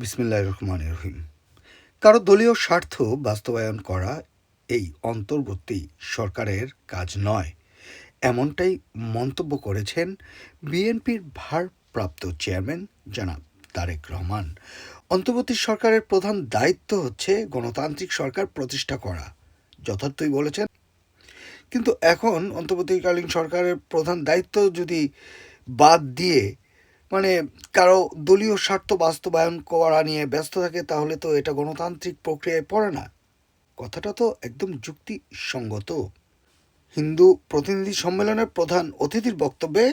বিসমিল্লাহ রহমান রহিম। কারও দলীয় স্বার্থ বাস্তবায়ন করা এই অন্তর্বর্তী সরকারের কাজ নয়। এমনটাই মন্তব্য করেছেন বিএনপির ভারপ্রাপ্ত চেয়ারম্যান জনাব তারেক রহমান। অন্তর্বর্তী সরকারের প্রধান দায়িত্ব হচ্ছে গণতান্ত্রিক সরকার প্রতিষ্ঠা করা, যথার্থই বলেছেন। কিন্তু এখন অন্তর্বর্তীকালীন সরকারের প্রধান দায়িত্ব যদি বাদ দিয়ে মানে কারও দলীয় স্বার্থ বাস্তবায়ন করা নিয়ে ব্যস্ত থাকে, তাহলে তো এটা গণতান্ত্রিক প্রক্রিয়ায় পড়ে না। কথাটা তো একদম যুক্তিসঙ্গত। হিন্দু প্রতিনিধি সম্মেলনের প্রধান অতিথির বক্তব্যে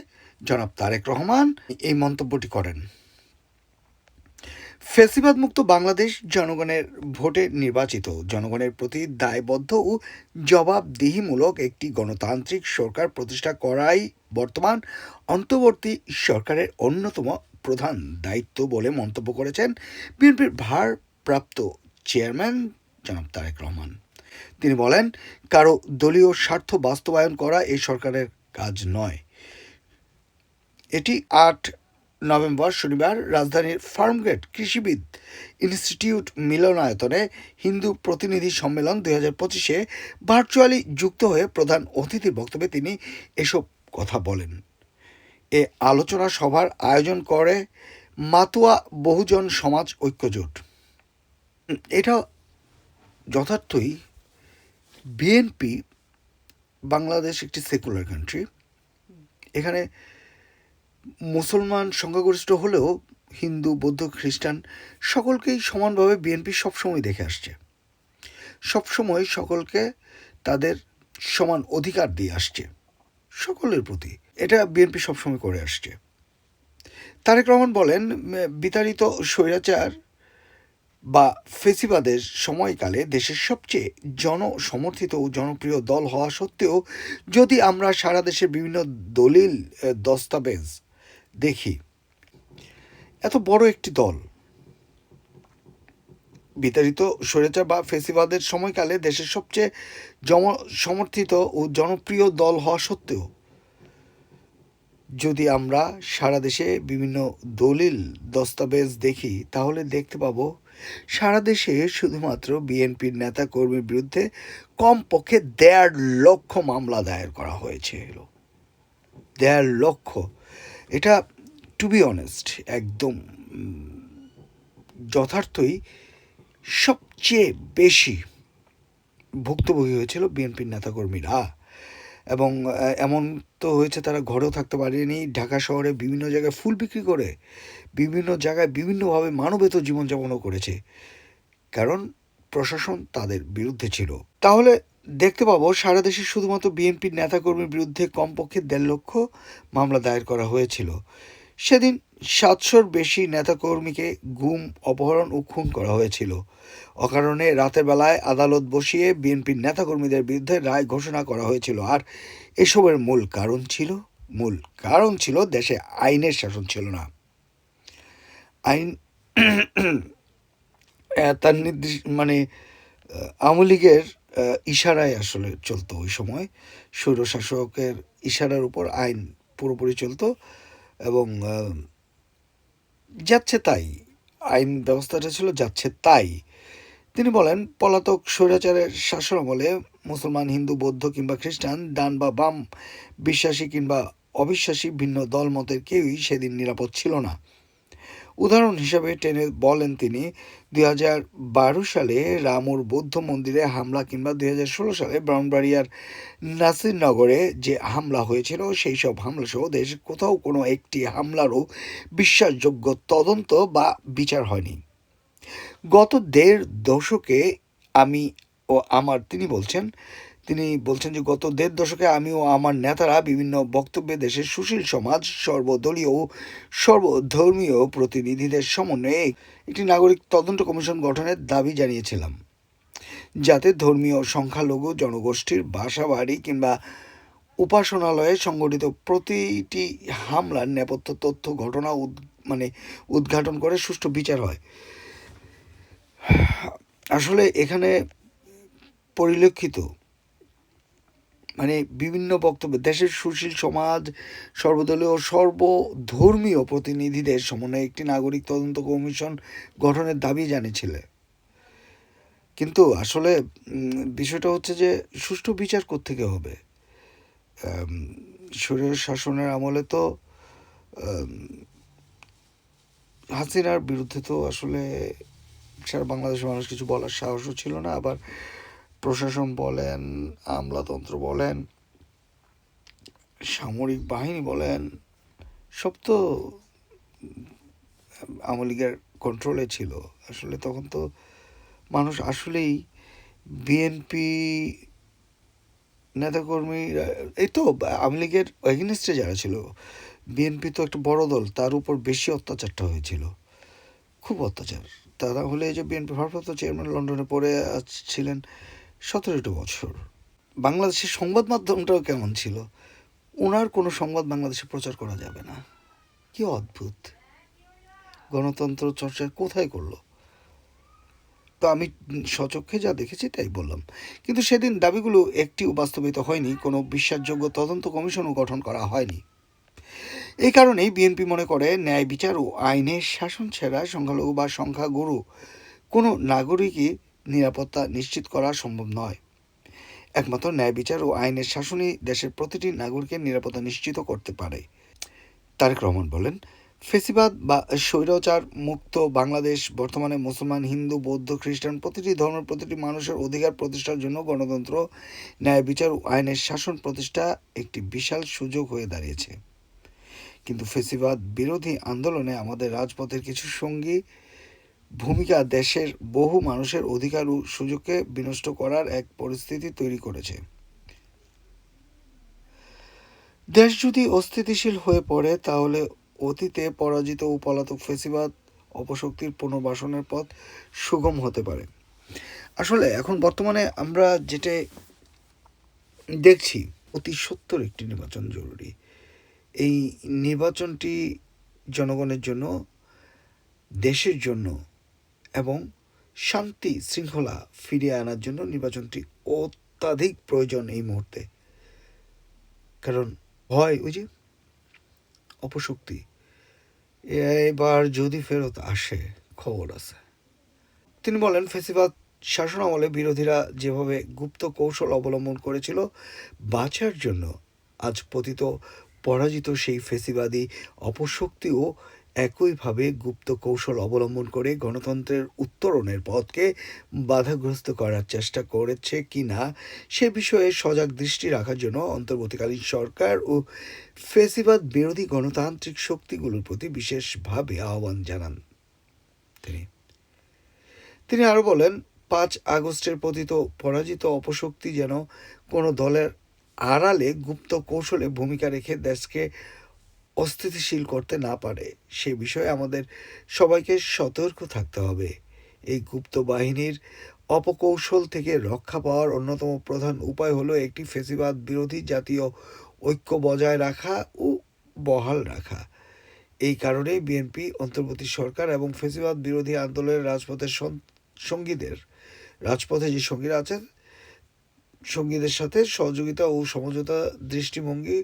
জনাব তারেক রহমান এই মন্তব্যটি করেন। ফেসিবাদ মুক্ত বাংলাদেশ জনগণের ভোটে নির্বাচিত। জনগণের প্রতি দায়বদ্ধ ও জবাবদিহিমূলক একটি গণতান্ত্রিক সরকার প্রতিষ্ঠা করাই বর্তমান অন্তর্বর্তী সরকারের অন্যতম প্রধান দায়িত্ব বলে মন্তব্য করেছেন বিএনপির ভারপ্রাপ্ত চেয়ারম্যান জনাব তারেক রহমান। তিনি বলেন, কারও দলীয় স্বার্থ বাস্তবায়ন করা এই সরকারের কাজ নয়। এটি আট নভেম্বর শনিবার রাজধানীর ফার্মগেট কৃষিবিদ ইনস্টিটিউট মিলনায়তনে হিন্দু প্রতিনিধি সম্মেলন দুই হাজার পঁচিশে ভার্চুয়ালি যুক্ত হয়ে প্রধান অতিথির বক্তব্যে তিনি এসব কথা বলেন। এ আলোচনা সভার আয়োজন করে মাতুয়া বহুজন সমাজ ঐক্যজোট। এটা যথার্থই বিএনপি, বাংলাদেশ একটি সেকুলার কান্ট্রি এখানে মুসলমান সংখ্যাগরিষ্ঠ হলেও হিন্দু, বৌদ্ধ, খ্রিস্টান সকলকেই সমানভাবে বিএনপি সবসময় দেখে আসছে। সবসময় সকলকে তাদের সমান অধিকার দিয়ে আসছে। সকলের প্রতি এটা বিএনপি সবসময় করে আসছে। তারেক রহমান বলেন বিতাড়িত স্বৈরাচার বা ফেসিবাদের সময়কালে দেশের সবচেয়ে জনসমর্থিত ও জনপ্রিয় দল হওয়া সত্ত্বেও যদি আমরা সারা দেশের বিভিন্ন দলিল দস্তাবেজ দেখি। এত বড় একটি দল। বিতাড়িত স্বৈরাচার বা ফেসিবাদের সময়কালে দেশের সবচেয়ে সমর্থিত ও জনপ্রিয় দল হওয়া সত্ত্বেও, যদি আমরা সারা দেশে বিভিন্ন দলিল, দস্তাবেজ দেখি, তাহলে দেখতে পাবো, সারা দেশে শুধুমাত্র বিএনপির নেতা কর্মীর বিরুদ্ধে কমপক্ষে দেড় লক্ষ মামলা দায়ের করা হয়েছিল। দেড় লক্ষ। এটা টু বি অনেস্ট একদম যথার্থই সবচেয়ে বেশি ভুক্তভোগী হয়েছিল বিএনপির নেতাকর্মীরা। এবং এমন তো হয়েছে তারা ঘরেও থাকতে পারেনি, ঢাকা শহরে বিভিন্ন জায়গায় ফুল বিক্রি করে, বিভিন্ন জায়গায় বিভিন্নভাবে মানবেত জীবনযাপনও করেছে। কারণ প্রশাসন তাদের বিরুদ্ধে ছিল। তাহলে দেখতে পাবো, সারা দেশে শুধুমাত্র বিএনপির নেতাকর্মীর বিরুদ্ধে কমপক্ষে দেড় লক্ষ মামলা দায়ের করা হয়েছিল। সেদিন সাতশোর বেশি নেতাকর্মীকে গুম, অপহরণ ও খুন করা হয়েছিল। অকারণে রাতের বেলায় আদালত বসিয়ে বিএনপির নেতাকর্মীদের বিরুদ্ধে রায় ঘোষণা করা হয়েছিল। আর এসবের মূল কারণ ছিল, মূল কারণ ছিল দেশে আইনের শাসন ছিল না। আইন তার নির্দিষ্ট মানে আওয়ামী লীগের ইশারায় আসলে চলতো ওই সময়। স্বৈরশাসকের ইশারার উপর আইন পুরোপুরি চলতো এবং যাচ্ছে তাই। আইন ব্যবস্থাটা ছিল যাচ্ছে তাই। তিনি বলেন, পলাতক স্বৈরাচারের শাসন আমলে মুসলমান, হিন্দু, বৌদ্ধ কিংবা খ্রিস্টান, ডান বা বাম, বিশ্বাসী কিংবা অবিশ্বাসী ভিন্ন দল মতের কেউই সেদিন নিরাপদ ছিল না। উদাহরণ হিসাবে টেনে বলেন তিনি, দুই হাজার বারো সালে রামুর বৌদ্ধ মন্দিরে হামলা কিংবা দুই হাজার ষোলো সালে ব্রাউনবাড়িয়ার নাসিরনগরে যে হামলা হয়েছিল, সেই সব হামলা সহ দেশ কোথাও কোনো একটি হামলারও বিশ্বাসযোগ্য তদন্ত বা বিচার হয়নি। গত দেড় দশকে আমি ও আমার, তিনি বলছেন তিনি বলছেন যে গত দেড় দশকে আমি ও আমার নেতারা বিভিন্ন বক্তব্যে দেশের সুশীল সমাজ, সর্বদলীয় ও সর্বধর্মীয় প্রতিনিধিদের সমন্বয়ে একটি নাগরিক তদন্ত কমিশন গঠনের দাবি জানিয়েছিলাম। যাতে ধর্মীয় সংখ্যালঘু জনগোষ্ঠীর বাসা বাড়ি কিংবা উপাসনালয়ে সংগঠিত প্রতিটি হামলার নেপথ্য তথ্য ঘটনা মানে উদ্ঘাটন করে সুষ্ঠু বিচার হয়। আসলে এখানে পরিলক্ষিত মানে বিভিন্ন বক্তব্য, দেশের সুশীল সমাজ, সর্বদলীয় সর্বধর্মীয় প্রতিনিধিদের সমন্বয়ে একটি নাগরিক তদন্ত কমিশন গঠনের দাবি জানিয়েছিলে। কিন্তু আসলে বিষয়টা হচ্ছে যে সুষ্ঠু বিচার থেকে হবে? শরীর শাসনের আমলে তো হাসিনার বিরুদ্ধে তো আসলে সারা বাংলাদেশের মানুষ কিছু বলার সাহসও ছিল না, আবার প্রশাসন বলেন, আমলাতন্ত্র বলেন, সামরিক বাহিনী বলেন, সব তো আওয়ামী লীগের কন্ট্রোলে ছিল। আসলে তখন তো মানুষ আসলেই বিএনপি নেতাকর্মীরা, এই তো আওয়ামী লীগের এগেনিস্টে যারা ছিল বিএনপি তো একটা বড় দল, তার উপর বেশি অত্যাচারটা হয়েছিল। খুব অত্যাচার। তারা হলে যে বিএনপি ভারপ্রাপ্ত চেয়ারম্যান লন্ডনে পড়ে আছ- ছিলেন সতেরোটা বছর। বাংলাদেশের সংবাদ মাধ্যমটাও কেমন ছিল? ওনার কোনো সংবাদ বাংলাদেশে প্রচার করা যাবে না। কি অদ্ভুত। গণতন্ত্র চর্চা কোথায় করল? তো আমি সচক্ষে যা দেখেছি তাই বললাম। কিন্তু সেদিন দাবিগুলো একটিও বাস্তবিত হয়নি, কোনো বিশ্বাসযোগ্য তদন্ত কমিশনও গঠন করা হয়নি। এই কারণেই বিএনপি মনে করে ন্যায় বিচার ও আইনের শাসন ছাড়া সংখ্যালঘু বা সংখ্যাগুরু কোনো নাগরিকই নিরাপত্তা নিশ্চিত করা সম্ভব নয়। একমাত্র ন্যায় বিচার ও আইনের শাসনই দেশের প্রতিটি নাগরিকের নিরাপত্তা নিশ্চিত করতে পারে। তারেক রহমান বলেন, ফেসিবাদ বা স্বৈরাচার মুক্ত বাংলাদেশ, বর্তমানে মুসলমান, হিন্দু, বৌদ্ধ, খ্রিস্টান প্রতিটি ধর্মের প্রতিটি মানুষের অধিকার প্রতিষ্ঠার জন্য গণতন্ত্র, ন্যায় বিচার ও আইনের শাসন প্রতিষ্ঠা একটি বিশাল সুযোগ হয়ে দাঁড়িয়েছে। কিন্তু ফেসিবাদ বিরোধী আন্দোলনে আমাদের রাজপথের কিছু সঙ্গী ভূমিকা দেশের বহু মানুষের অধিকার ও সুযোগকে বিনষ্ট করার এক পরিস্থিতি তৈরি করেছে। দেশ যদি অস্থিতিশীল হয়ে পড়ে, তাহলে অতীতে পরাজিত ও পলাতক ফেসিবাদ অপশক্তির পুনর্বাসনের পথ সুগম হতে পারে। আসলে এখন বর্তমানে আমরা যেটা দেখছি, অতি সত্তর একটি নির্বাচন জরুরি। এই নির্বাচনটি জনগণের জন্য, দেশের জন্য এবং শান্তি শৃঙ্খলা ফিরিয়ে আনার জন্য নির্বাচনটি অত্যাধিক প্রয়োজন এই মুহূর্তে। কারণ ভয়, ওই যে অপশক্তি, এবার যদি ফেরত আসে, খবর আছে। তিনি বলেন, ফেসিবাদ শাসন আমলে বিরোধীরা যেভাবে গুপ্ত কৌশল অবলম্বন করেছিল বাঁচার জন্য আজ পতিত, পরাজিত সেই ফেসিবাদী অপশক্তিও একইভাবে গুপ্ত কৌশল অবলম্বন করে গণতন্ত্রের উত্তরণের পথকে বাধাগ্রস্ত করার চেষ্টা করেছে কি না সে বিষয়ে সজাগ দৃষ্টি রাখার জন্য অন্তর্বর্তীকালীন সরকার ও ফেসিবাদ বিরোধী গণতান্ত্রিক শক্তিগুলোর প্রতি বিশেষভাবে আহ্বান জানান তিনি। তিনি আরও বলেন, পাঁচ আগস্টের পতিত পরাজিত অপশক্তি যেন কোনো দলের আড়ালে গুপ্ত কৌশলে ভূমিকা রেখে দেশকে অস্থিতিশীল করতে না পারে, সে বিষয়ে আমাদের সবাইকে সতর্ক থাকতে হবে। এই গুপ্ত বাহিনীর অপকৌশল থেকে রক্ষা পাওয়ার অন্যতম প্রধান উপায় হলো একটি ফেসিবাদ বিরোধী জাতীয় ঐক্য বজায় রাখা ও বহাল রাখা। এই কারণে বিএনপি, অন্তর্বর্তী সরকার এবং ফেসিবাদ বিরোধী আন্দোলনের রাজপথের সঙ্গীদের, রাজপথে যে সঙ্গীরা আছেন সঙ্গীদের সাথে সহযোগিতা ও সমঝোতা দৃষ্টিভঙ্গি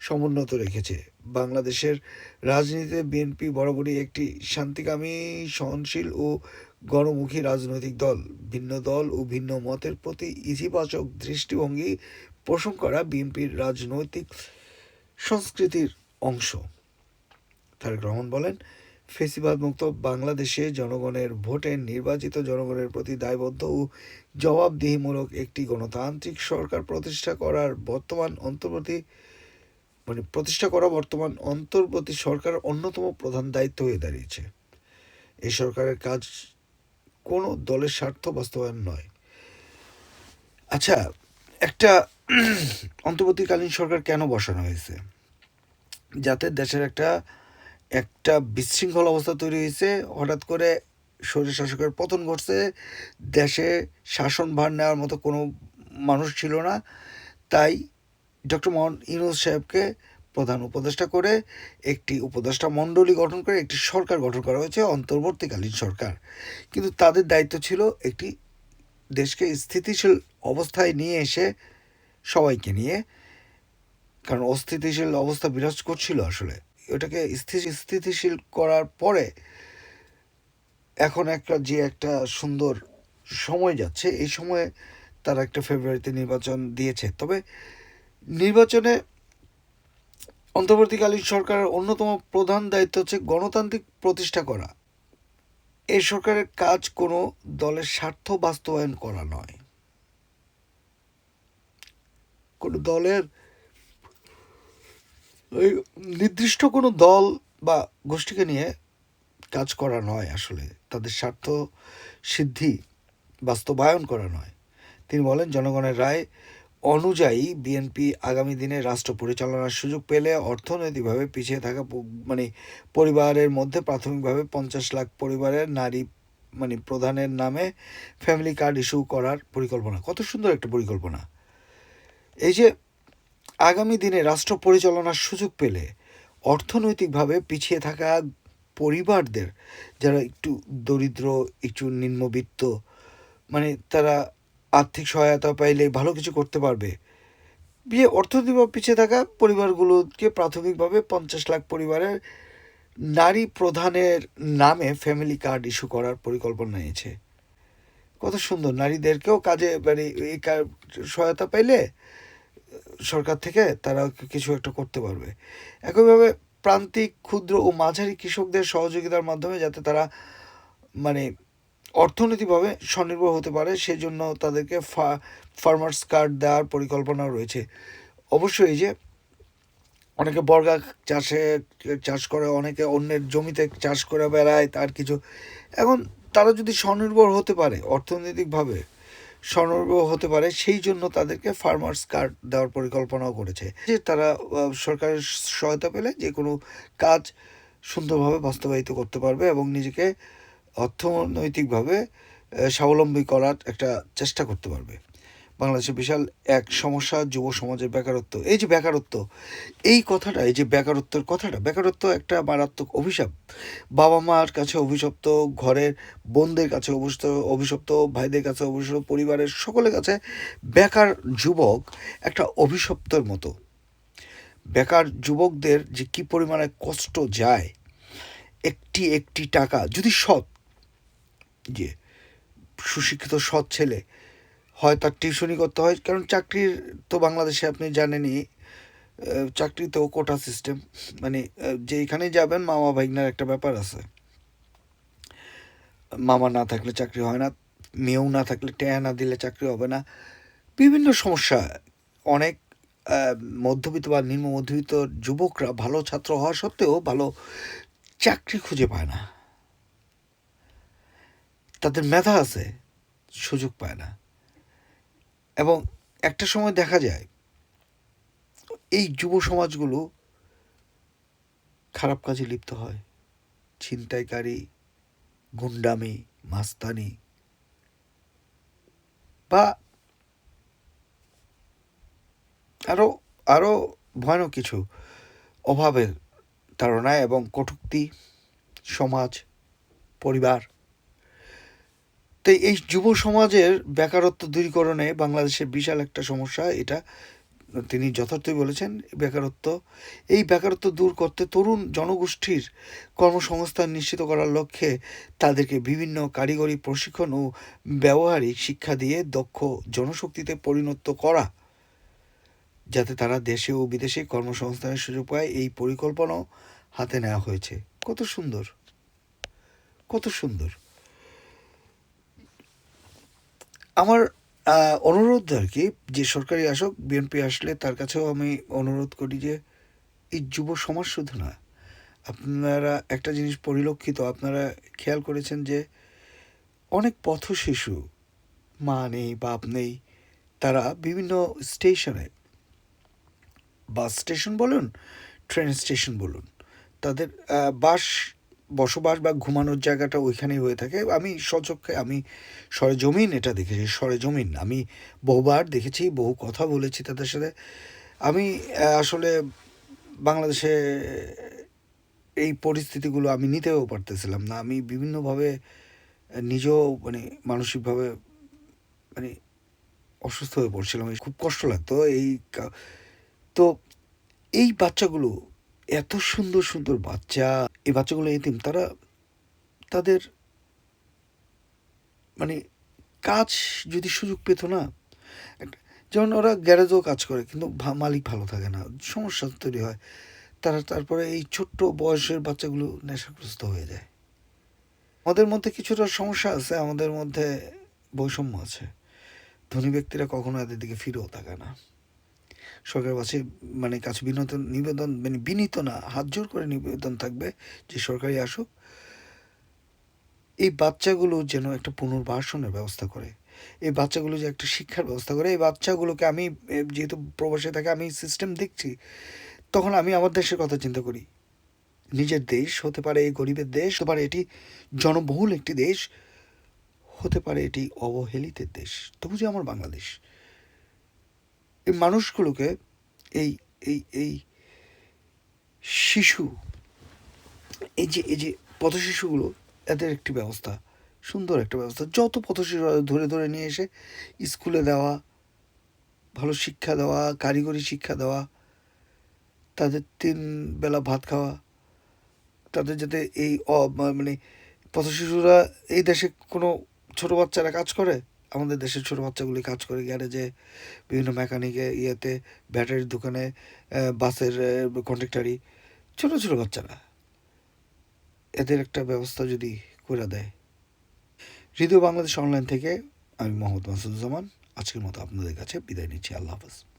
সমুন্নত রেখেছে। বাংলাদেশের রাজনীতিতে বিএনপি বরাবরই একটি শান্তিকামী, সহনশীল ও গণমুখী রাজনৈতিক দল। ভিন্ন দল ও ভিন্ন মতের প্রতি ইতিবাচক দৃষ্টিভঙ্গি পোষণ করা বিএনপির রাজনৈতিক সংস্কৃতির অংশ। তারেক রহমান বলেন ফেসিবাদ মুক্ত বাংলাদেশে জনগণের ভোটে নির্বাচিত জনগণের প্রতি দায়বদ্ধ ও জবাবদিহিমূলক একটি গণতান্ত্রিক সরকার প্রতিষ্ঠা করার বর্তমান অন্তর্বর্তী মানে প্রতিষ্ঠা করা বর্তমান অন্তর্বর্তী সরকারের অন্যতম প্রধান দায়িত্ব হয়ে দাঁড়িয়েছে। এই সরকারের কাজ কোনো দলের স্বার্থ বাস্তবায়ন নয়। আচ্ছা একটা অন্তর্বর্তীকালীন সরকার কেন বসানো হয়েছে? যাতে দেশের একটা একটা বিশৃঙ্খল অবস্থা তৈরি হয়েছে। হঠাৎ করে স্বৈর শাসকের পতন ঘটছে। দেশে শাসনভার নেওয়ার মতো কোনো মানুষ ছিল না। তাই ডক্টর মোহাম্মদ ইউনুস সাহেবকে প্রধান উপদেষ্টা করে একটি উপদেষ্টা মণ্ডলী গঠন করে একটি সরকার গঠন করা হয়েছে, অন্তর্বর্তীকালীন সরকার। কিন্তু তাদের দায়িত্ব ছিল একটি দেশকে স্থিতিশীল অবস্থায় নিয়ে এসে সবাইকে নিয়ে। কারণ অস্থিতিশীল অবস্থা বিরাজ করছিল আসলে। ওটাকে স্থিতিশীল করার পরে এখন একটা, যে একটা সুন্দর সময় যাচ্ছে, এই সময়ে তারা একটা ফেব্রুয়ারিতে নির্বাচন দিয়েছে। তবে নির্বাচনে অন্তর্বর্তীকালীন সরকারের অন্যতম প্রধান দায়িত্ব হচ্ছে গণতান্ত্রিক প্রতিষ্ঠা করা। এই সরকারের কাজ কোনো দলের স্বার্থ বাস্তবায়ন করা নয়। কোনো দলের ওই নির্দিষ্ট কোনো দল বা গোষ্ঠীকে নিয়ে কাজ করা নয় আসলে। তাদের স্বার্থ সিদ্ধি বাস্তবায়ন করা নয়। তিনি বলেন, জনগণের রায় অনুযায়ী বিএনপি আগামী দিনে রাষ্ট্র পরিচালনার সুযোগ পেলে অর্থনৈতিকভাবে পিছিয়ে থাকা মানে পরিবারের মধ্যে প্রাথমিকভাবে পঞ্চাশ লাখ পরিবারের নারী মানে প্রধানের নামে ফ্যামিলি কার্ড ইস্যু করার পরিকল্পনা। কত সুন্দর একটা পরিকল্পনা। এই যে আগামী দিনে রাষ্ট্র পরিচালনার সুযোগ পেলে অর্থনৈতিকভাবে পিছিয়ে থাকা পরিবারদের যারা একটু দরিদ্র, একটু নিম্নবিত্ত মানে তারা আর্থিক সহায়তা পাইলে ভালো কিছু করতে পারবে। বিয়ে অর্থনৈতিকভাবে পিছিয়ে থাকা পরিবারগুলোকে প্রাথমিকভাবে পঞ্চাশ লাখ পরিবারের নারী প্রধানের নামে ফ্যামিলি কার্ড ইস্যু করার পরিকল্পনা নিয়েছে। কত সুন্দর, নারীদেরকেও কাজে মানে এই কা- সহায়তা পাইলে সরকার থেকে তারা কিছু একটা করতে পারবে। একইভাবে প্রান্তিক, ক্ষুদ্র ও মাঝারি কৃষকদের সহযোগিতার মাধ্যমে যাতে তারা মানে অর্থনৈতিকভাবে স্বনির্ভর হতে পারে, সেজন্য তাদেরকে ফা ফার্মার্স কার্ড দেওয়ার পরিকল্পনাও রয়েছে। অবশ্যই যে অনেকে বর্গা চাষে চাষ করে, অনেকে অন্যের জমিতে চাষ করে বেড়ায়, তার কিছু। এখন তারা যদি স্বনির্ভর হতে পারে অর্থনৈতিকভাবে স্বনির্ভর হতে পারে, সেই জন্য তাদেরকে ফার্মার্স কার্ড দেওয়ার পরিকল্পনাও করেছে। যে তারা সরকারের সহায়তা পেলে যে কোনো কাজ সুন্দরভাবে বাস্তবায়িত করতে পারবে এবং নিজেকে অর্থনৈতিকভাবে স্বাবলম্বী করার একটা চেষ্টা করতে পারবে। বাংলাদেশে বিশাল এক সমস্যা, যুব সমাজের বেকারত্ব। এই যে বেকারত্ব, এই কথাটা, এই যে বেকারত্বের কথাটা, বেকারত্ব একটা মারাত্মক অভিশাপ। বাবা মার কাছে অভিশপ্ত, ঘরের বোনদের কাছে অভিশপ্ত অভিশপ্ত, ভাইদের কাছে অভিশপ্ত, পরিবারের সকলের কাছে বেকার যুবক একটা অভিশপ্তর মতো। বেকার যুবকদের যে কি পরিমাণে কষ্ট যায়, একটি একটি টাকা, যদি সৎ, যে সুশিক্ষিত সৎ ছেলে হয় তার টিউশনি করতে হয়। কারণ চাকরির তো বাংলাদেশে আপনি জানেনই চাকরিতেও কোটা সিস্টেম মানে যেখানে যাবেন মামা ভাইগনার একটা ব্যাপার আছে। মামা না থাকলে চাকরি হয় না, মেয়েও না থাকলে টেয়া না দিলে চাকরি হবে না। বিভিন্ন সমস্যা, অনেক মধ্যবিত্ত বা নিম্ন মধ্যবিত্ত যুবকরা ভালো ছাত্র হওয়া সত্ত্বেও ভালো চাকরি খুঁজে পায় না। তাদের মেধা আছে, সুযোগ পায় না। এবং একটা সময় দেখা যায়, এই যুব সমাজগুলো খারাপ কাজে লিপ্ত হয়। ছিনতাইকারী, গুন্ডামি, মাস্তানি বা আরও আরও ভয়ানক কিছু অভাবের তাড়নায় এবং কটূক্তি, সমাজ, পরিবার তো এই যুব সমাজের বেকারত্ব দূরীকরণে বাংলাদেশের বিশাল একটা সমস্যা, এটা তিনি যথার্থই বলেছেন, বেকারত্ব। এই বেকারত্ব দূর করতে তরুণ জনগোষ্ঠীর কর্মসংস্থান নিশ্চিত করার লক্ষ্যে তাদেরকে বিভিন্ন কারিগরি প্রশিক্ষণ ও ব্যবহারিক শিক্ষা দিয়ে দক্ষ জনশক্তিতে পরিণত করা, যাতে তারা দেশে ও বিদেশে কর্মসংস্থানের সুযোগ পায়, এই পরিকল্পনাও হাতে নেওয়া হয়েছে। কত সুন্দর। কত সুন্দর। আমার অনুরোধ আর কি, যে সরকারি আসক বিএনপি আসলে তার কাছেও আমি অনুরোধ করি যে, এই যুব সমাজ শুধু না, আপনারা একটা জিনিস পরিলক্ষিত, আপনারা খেয়াল করেছেন যে, অনেক পথ শিশু মা নেই, বাপ নেই, তারা বিভিন্ন স্টেশনে, বাস স্টেশন বলুন, ট্রেন স্টেশন বলুন, তাদের বাস বসবাস বা ঘুমানোর জায়গাটা ওইখানেই হয়ে থাকে। আমি সচক্ষে আমি সরেজমিন এটা দেখেছি, সরেজমিন। আমি বহুবার দেখেছি, বহু কথা বলেছি তাদের সাথে। আমি আসলে বাংলাদেশে এই পরিস্থিতিগুলো আমি নিতেও পারতেছিলাম না। আমি বিভিন্নভাবে নিজেও মানে মানসিকভাবে মানে অসুস্থ হয়ে পড়ছিলাম। খুব কষ্ট লাগতো এই তো এই বাচ্চাগুলো এত সুন্দর সুন্দর বাচ্চা, এই বাচ্চাগুলো এতিম, তারা তাদের মানে কাজ যদি সুযোগ পেত না যেমন ওরা গ্যারেজও কাজ করে, কিন্তু মালিক ভালো থাকে না, সমস্যা তৈরি হয়। তারা তারপরে এই ছোট্ট বয়সের বাচ্চাগুলো নেশাগ্রস্ত হয়ে যায়। আমাদের মধ্যে কিছুটা সমস্যা আছে, আমাদের মধ্যে বৈষম্য আছে। ধনী ব্যক্তিরা কখনো এদের দিকে ফিরেও থাকে না। সরকারের কাছে মানে কাছে বিনোদন, নিবেদন মানে বিনীত না, হাত জোর করে নিবেদন থাকবে যে সরকারি আসুক। এই বাচ্চাগুলো যেন একটা পুনর্বাসনের ব্যবস্থা করে। এই বাচ্চাগুলো যে একটা শিক্ষার ব্যবস্থা করে, এই বাচ্চাগুলোকে আমি যেহেতু প্রবাসে থাকে, আমি সিস্টেম দেখছি, তখন আমি আমার দেশের কথা চিন্তা করি। নিজের দেশ হতে পারে, এই গরিবের দেশ হতে পারে, এটি জনবহুল একটি দেশ, হতে পারে এটি অবহেলিতের দেশ। তবু যে আমার বাংলাদেশ। এই মানুষগুলোকে, এই এই এই শিশু, এই যে এই যে পথশিশুগুলো, এদের একটি ব্যবস্থা, সুন্দর একটা ব্যবস্থা। যত পথশিশু ধরে ধরে নিয়ে এসে স্কুলে দেওয়া, ভালো শিক্ষা দেওয়া, কারিগরি শিক্ষা দেওয়া, তাদের তিন বেলা ভাত খাওয়া, তাদের যাতে এই মানে পথশিশুরা এই দেশে কোনো ছোটো বাচ্চারা কাজ করে আমাদের দেশের ছোট বাচ্চাগুলি কাজ করে গ্যারেজে, বিভিন্ন মেকানিকে ইয়েতে, ব্যাটারির দোকানে বাসের কন্ট্রাক্টারি ছোট ছোট বাচ্চারা। এদের একটা ব্যবস্থা যদি করে দেয়। হৃদয় বাংলাদেশ অনলাইন থেকে আমি মোহাম্মদ মাসুদুজ্জামান। আজকের মতো আপনাদের কাছে বিদায় নিচ্ছি। আল্লাহ হাফেজ।